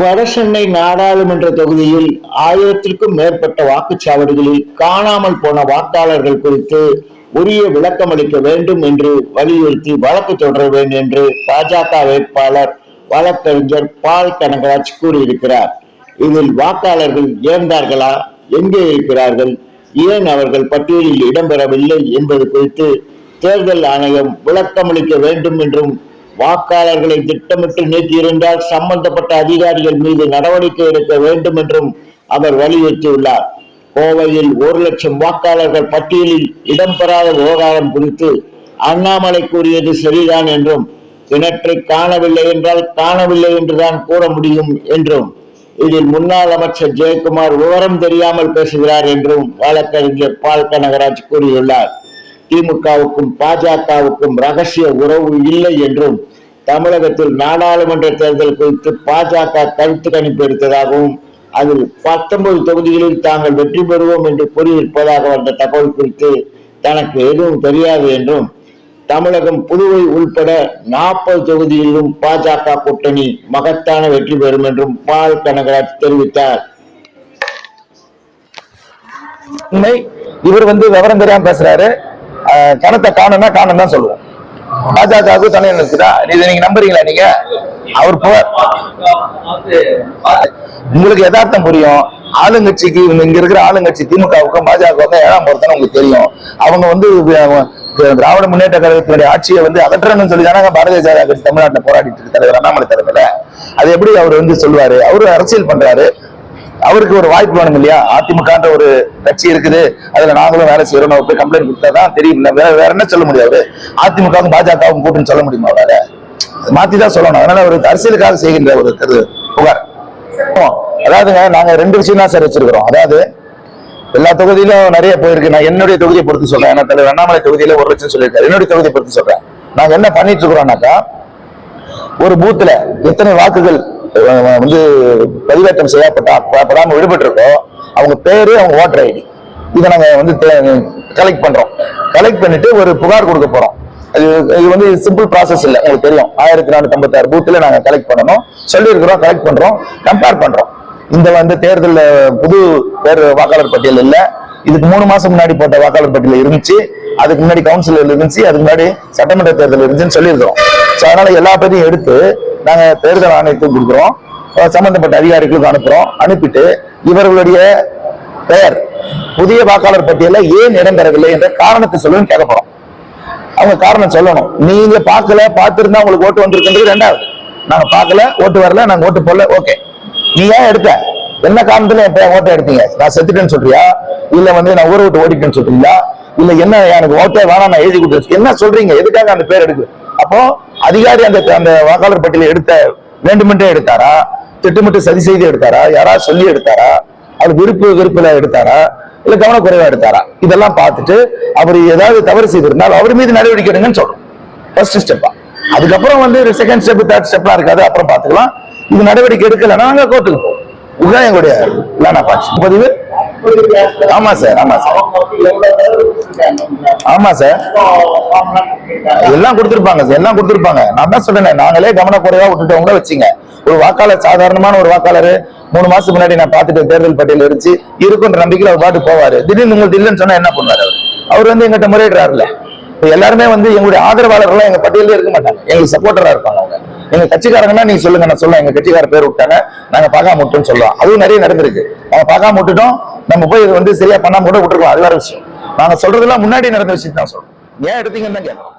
வடசென்னை நாடாளுமன்ற தொகுதியில் ஆயிரத்திற்கும் மேற்பட்ட வாக்குச்சாவடிகளில் காணாமல் போன வாக்காளர்கள் குறித்து உரிய விளக்கம் அளிக்க வேண்டும் என்று வலியுறுத்தி வழக்கு தொடர வேண்டும் என்று பாஜக வேட்பாளர் வழக்கறிஞர் பால் கனகராஜ் கூறியிருக்கிறார். இதில் வாக்காளர்கள் இறந்தார்களா எங்கே இருக்கிறார்கள்? ஏன் அவர்கள் பட்டியலில் இடம்பெறவில்லை என்பது குறித்து தேர்தல் ஆணையம் விளக்கமளிக்க வேண்டும் என்றும் வாக்காளர்களை திட்டமிட்டு நீக்கியிருந்தால் சம்பந்தப்பட்ட அதிகாரிகள் மீது நடவடிக்கை எடுக்க வேண்டும் என்றும் அவர் வலியுறுத்தியுள்ளார். கோவையில் ஒரு லட்சம் வாக்காளர்கள் பட்டியலில் இடம்பெறாத விவகாரம் குறித்து அண்ணாமலை கூறியது சரிதான் என்றும் கிணற்றை காணவில்லை என்றால் காணவில்லை என்றுதான் கூற முடியும் என்றும் இதில் முன்னாள் அமைச்சர் ஜெயக்குமார் விவரம் தெரியாமல் பேசுகிறார் என்றும் வழக்கறிஞர் பால் கனகராஜ் கூறியுள்ளார். திமுகவுக்கும் பாஜகவுக்கும் ரகசிய உறவு இல்லை என்றும் தமிழகத்தில் நாடாளுமன்ற தேர்தல் குறித்து பாஜக கருத்து கணிப்பு எடுத்ததாகவும் அதில் பத்தொன்பது தொகுதிகளில் தாங்கள் வெற்றி பெறுவோம் என்று கூறியிருப்பதாக வந்த தகவல் குறித்து தனக்கு எதுவும் தெரியாது என்றும் தமிழகம் புதுவை உள்பட நாற்பது தொகுதியிலும் பாஜக கூட்டணி மகத்தான வெற்றி பெறும் என்றும் பால் கனகராஜ் தெரிவித்தார். உண்மை இவர் வந்து விவரம் தெரியாம பேசுறாரு. கணத்தை காணும்னா காணும் தான் சொல்லுவோம். பாஜகவுக்கு துணை இருக்குதா இதை நீங்க நம்புறீங்களா நீங்க? அவர் போ உங்களுக்கு யதார்த்தம் புரியும். ஆளுங்கட்சிக்கு இவங்க இங்க இருக்கிற ஆளுங்கட்சி திமுகவுக்கும் பாஜகவுக்கும் ஏழாம் பொறுத்தன உங்களுக்கு தெரியும். அவங்க வந்து திராவிட முன்னேற்ற கழகத்தினுடைய ஆட்சியை வந்து அகற்றணும்னு சொல்லி தானே பாரதிய ஜனதா கட்சி தமிழ்நாட்டில் போராடிட்டு இருக்க தலைவர் அண்ணாமலை தலைமையில. அது எப்படி அவர் வந்து சொல்லுவாரு? அவரு அரசியல் பண்றாரு. அவருக்கு ஒரு வாய்ப்பு வேணும் இல்லையா? அதிமுகன்ற ஒரு கட்சி இருக்குது. அதுல நாங்களும் வேலை செய்யறோம் அவர் போய் கம்ப்ளைண்ட் கொடுத்தாதான் தெரியும். வேற வேற என்ன சொல்ல முடியாது? அதிமுகவும் பாஜகவும் கூட்டுன்னு சொல்ல முடியுமா வேற மாத்தி தான் சொல்லணும். அதனால ஒரு அரசியலுக்காக செய்கின்ற ஒரு கரு புகார். அதாவதுங்க நாங்க ரெண்டு விஷயம் தான் சார் வச்சிருக்கிறோம். அதாவது எல்லா தொகுதியிலும் நிறைய போயிருக்கு. நான் என்னுடைய தொகுதியை பொறுத்து சொல்றேன். ஏன்னா தலைவர் அண்ணாமலை தொகுதியில ஒரு லட்சம் சொல்லியிருக்காரு. என்னுடைய தொகுதியை பொறுத்து சொல்றேன். நாங்க என்ன பண்ணிட்டு இருக்கிறோம்னாக்கா ஒரு பூத்துல எத்தனை வாக்குகள் வந்து பதிவேற்றம் செய்யப்பட்டா படாம அவங்க பேரு அவங்க ஓட்டர் ஐடி இதை நாங்க வந்து கலெக்ட் பண்றோம். கலெக்ட் பண்ணிட்டு ஒரு புகார் கொடுக்க போறோம். அது இது வந்து சிம்பிள் ப்ராசஸ் இல்லை உங்களுக்கு தெரியும். ஆயிரத்தி நானூத்தி ஐம்பத்தாறு பூத்துல நாங்க கலெக்ட் பண்ணணும். சொல்லியிருக்கிறோம் கலெக்ட் பண்றோம் கம்பேர் பண்றோம். இந்த வந்து தேர்தலில் புது பேர் வாக்காளர் பட்டியல் இல்லை. இதுக்கு மூணு மாசம் முன்னாடி போட்ட வாக்காளர் பட்டியல் இருந்துச்சு. அதுக்கு முன்னாடி கவுன்சிலர் இருந்துச்சு அதுக்கு முன்னாடி சட்டமன்ற தேர்தல் இருந்துச்சுன்னு சொல்லியிருக்கிறோம். ஸோ அதனால எல்லா பேரையும் எடுத்து நாங்க தேர்தல் ஆணையத்துக்கு கொடுக்குறோம். சம்பந்தப்பட்ட அதிகாரிகளுக்கு அனுப்புகிறோம் அனுப்பிட்டு இவர்களுடைய பெயர் புதிய வாக்காளர் பட்டியலில் ஏன் இடம்பெறவில்லை என்ற காரணத்தை சொல்லணும்னு கேட்க போறோம். அவங்க காரணம் சொல்லணும். நீங்க பார்க்கல பார்த்துருந்தா உங்களுக்கு ஓட்டு வந்திருக்குன்றது ரெண்டாவது. நாங்க பார்க்கல ஓட்டு வரல நாங்க ஓட்டு போடல ஓகே. நீ ஏன் எடுத்த? என்ன காரணத்துல என் ஓட்டை எடுத்தீங்க? நான் செத்துட்டேன்னு சொல்றியா? இல்ல வந்து நான் ஊரை விட்டு ஓடிட்டேன்னு சொல்றீங்களா? இல்ல என்ன எனக்கு ஓட்டே வேணாம் நான் எழுதி கொடுத்து என்ன சொல்றீங்க? எதுக்காக அந்த பேர் எடுக்கு அப்போ அதிகாரி அந்த அந்த வாக்காளர் பட்டியலை எடுத்த வேண்டுமென்றே எடுத்தாரா? திட்டமிட்டு சதி செய்து எடுத்தாரா? யாரா சொல்லி எடுத்தாரா? அது விருப்பு விருப்புல எடுத்தாரா? இல்ல கவனக்குறைவா எடுத்தாரா? இதெல்லாம் பார்த்துட்டு அவர் ஏதாவது தவறு செய்திருந்தால் அவர் மீது நடவடிக்கை எடுங்கன்னு சொல்றோம். ஃபர்ஸ்ட் ஸ்டெப்பா அதுக்கப்புறம் வந்து செகண்ட் ஸ்டெப் தேர்ட் ஸ்டெப்லாம் இருக்காது. அப்புறம் பார்த்துக்கலாம். இது நடவடிக்கை எடுக்கலைன்னா நாங்க கோர்ட்டுக்கு போவோம். இதுதான் எங்களுடைய பதிவு. ஆமா சார் ஆமா சார். ஆமா சார். எல்லாம் கொடுத்துருப்பாங்க சார் எல்லாம் கொடுத்துருப்பாங்க. நான் தான் சொல்றேன் நாங்களே கவனக்குறைவா விட்டுட்டவங்க வச்சுங்க. ஒரு வாக்காளர் சாதாரணமான ஒரு வாக்காளர் மூணு மாசத்துக்கு முன்னாடி நான் பார்த்துட்டு தேர்தல் பட்டியல் இருந்துச்சு. இருக்குன்ற நம்பிக்கையில் அவர் பாட்டு போவாரு. திடீர்னு உங்களுக்கு இல்லைன்னு சொன்னா என்ன பண்ணுவாரு அவர்? அவர் வந்து எங்கிட்ட முறையிடுறாருல இப்போ எல்லாருமே வந்து எங்களுடைய ஆதரவாளர்கள்லாம் எங்க பட்டியலே இருக்க மாட்டாங்க. எங்களுக்கு சப்போர்ட்டரா இருப்பாங்க அவங்க. எங்க கட்சிக்காரங்கன்னா நீங்க சொல்லுங்க நான் சொல்ல எங்க கட்சிக்கார பேர் விட்டாங்க. நாங்க பகா விட்டோம்னு சொல்லுவோம் அதுவும் நிறைய நடந்திருக்கு. நாங்க பகா விட்டுட்டோம் நம்ம போய் இது வந்து சரியா பண்ணாம கூட விட்டுருக்கோம். அது வேற விஷயம். நாங்க சொல்றதெல்லாம் முன்னாடி நடந்த விஷயம் தான் சொல்றோம். ஏன் எடுத்தீங்கன்னு தான் கேட்கறோம்.